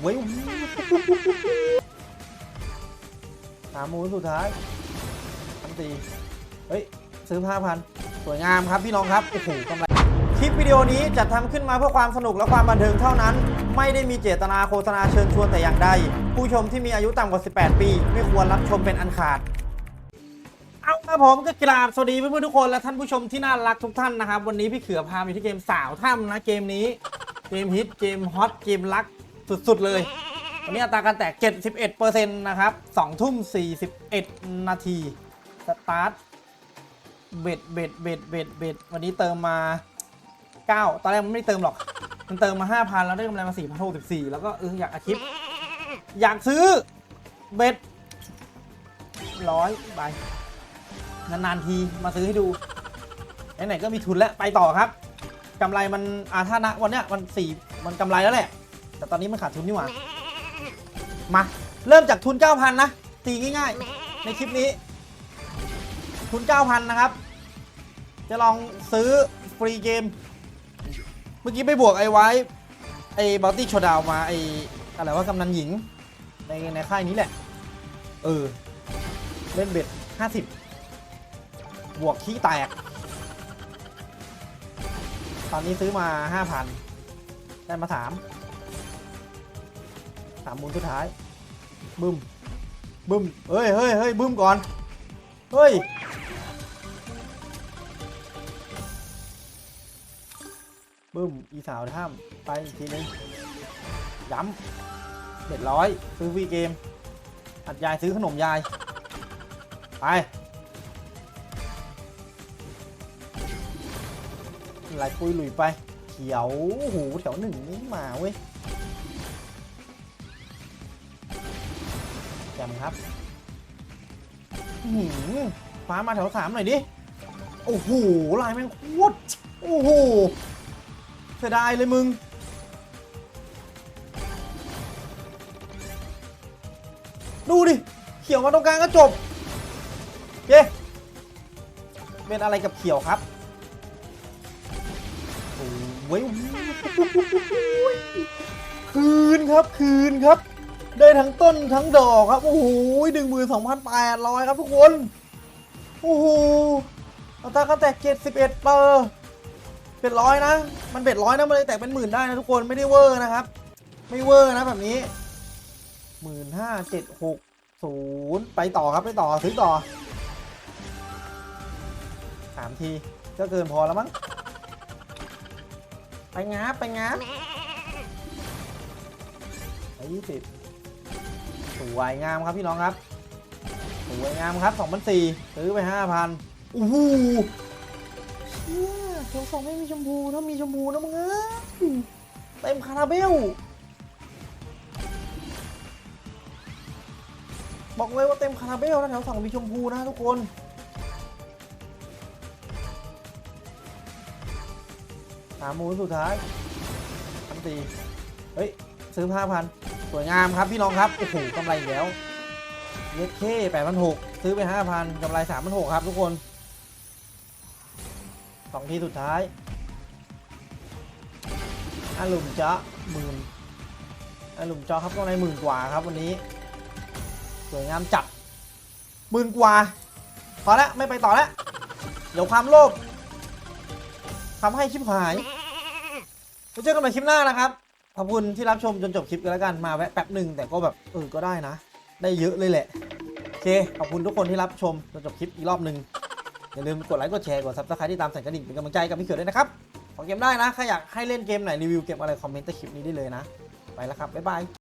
เว้ยสามหมูสุดท้ายพันตี เฮ้ย ซื้อห้าพันสวยงามครับพี่น้องครับ โอ้โหกำไร คลิปวิดีโอนี้จัดทำขึ้นมาเพื่อความสนุกและความบันเทิงเท่านั้น ไม่ได้มีเจตนาโฆษณาเชิญชวนแต่อย่างใด ผู้ชมที่มีอายุต่ำกว่า 18 ปี ไม่ควรรับชมเป็นอันขาดเอาครับผมก็กราบสวัสดีเพื่อนๆทุกคนและท่านผู้ชมที่น่ารักทุกท่านนะครับ วันนี้พี่เขือพาไปที่เกมสาวถ้ำนะเกมนี้ เกมฮิตเกมฮอตเกมรัก สุดๆ เลยวันนี้อัตราการแตก 71%นะครับ2ทุ่ม 41 นาที สตาร์ท เบ็ด เบ็ด เบ็ด เบ็ด เบ็ด วันนี้เติมมา 9 ตอนแรกมันไม่ได้เติมหรอก มันเติมมา 5,000 แล้วได้กำไรมา 4,064 แล้วก็เอออยากอาชิปอยากซื้อ เบ็ดร้อยใบนาน ๆ ทีมาซื้อให้ดู ไหน ๆ ก็มีทุนแล้ว ไปต่อครับกำไรมันอาถ้านะวันเนี้ยมันสี่มันกำไรแล้วแหละ แต่ตอนนี้มันขาดทุนนี่หว่า มา เริ่มจากทุน 9,000 นะ ตีง่ายๆ ในคลิปนี้ ทุน 9,000 นะครับ จะลองซื้อฟรีเกม เมื่อกี้ไปบวกไอ้ไว้ ไอ้บัลตี้โชดาวมา ไอ้อะไรว่ากำนันหญิง ในในค่ายนี้แหละ เออ เล่นเบ็ด 50 บวกขี้แตก ตอนนี้ซื้อมา 5,000 ได้มา 3ามมูลสุดท้ายบึ้มบึ้มเฮ้ยเฮ้ยเฮ้ยบึ้มก่อน เฮ้ย บึ้ม อีสาวท่ามไปอีกทีนึงย้ำเจ็ดร้อยซื้อฟรีเกม อัดยายซื้อขนมยาย ไปไหลปุยหลุยไป เขียว หูแถวหนึ่งนี่มาเว้ย จมครับหือฟ้ามาแถวสามหน่อยดิ โอ้โห ลายแม่งโคตรโอ้โหเสียดายเลยมึง ดูดิ เขียวมาตรงกลางก็จบเย้เป็นอะไรกับเขียวครับโอ้ยคืนครับ คืนครับ ได้ทั้งต้นทั้งดอกครับ โอ้โหหนึ่งหมื่นสองพันแปดร้อยครับทุกคน โอ้โหอัตราการแตกเจ็ดสิบเอ็ดเปอร์เป็นร้อยนะ มันเป็นร้อยนะ มันเลยแตกเป็นหมื่นได้นะทุกคน ไม่ได้เวอร์นะครับ ไม่เวอร์นะแบบนี้หมื่นห้าเจ็ดหกศูนย์ไปต่อครับไปต่อซื้อต่อสามทีก็เกินพอแล้วมั้ง ไปงับไปงับไปยี่สิบ สวยงามครับพี่น้องครับ สวยงามครับ2 0 0ซื้อไป 5,000โอ้โหเชียเทลสองไม่มีชมพูถ้ามีชมพูนะมึงเอ้ยเต็มคาราเบล บอกเลยว่าเต็มคาราเบลนะแถวสองมีชมพูนะทุกคนสามหมูสุดท้ายพันตีเฮ้ย ซื้อ5,000 สวยงามครับพี่น้องครับ โอ้โหกำไรอีกแล้วเย็ดเคแปดพันหกซื้อไป5,000กำไร3 6 0 0ครับทุกคนสองทีสุดท้ายอาลุมเจาะหมื่นอาลุมเจาะครับกำไรหมื่นกว่าครับวันนี้สวยงามจัดหมื่นกว่าพอแล้วไม่ไปต่อแล้วเดี๋ยวความโลภทำให้ชิบหายไว้เจอกันใหม่คลิปหน้านะครับ ขอบคุณที่รับชมจนจบคลิปกันแล้วกันมาแวะแป๊บหนึ่งแต่ก็แบบเออก็ได้นะ ได้เยอะเลยแหละโอเคขอบคุณทุกคนที่รับชมจนจบคลิปอีกรอบหนึ่งอย่าลืมกดไลค์กดแชร์กดซับสไครต์ที่ตามสั่นกระดิ่งเป็นกำลังใจกับพี่เขือด้วยนะครับขอเกมได้นะใครอยากให้เล่นเกมไหนรีวิวเกมอะไรคอมเมนต์ใต้คลิปนี้ได้เลยนะ ไปแล้วครับบ๊ายบาย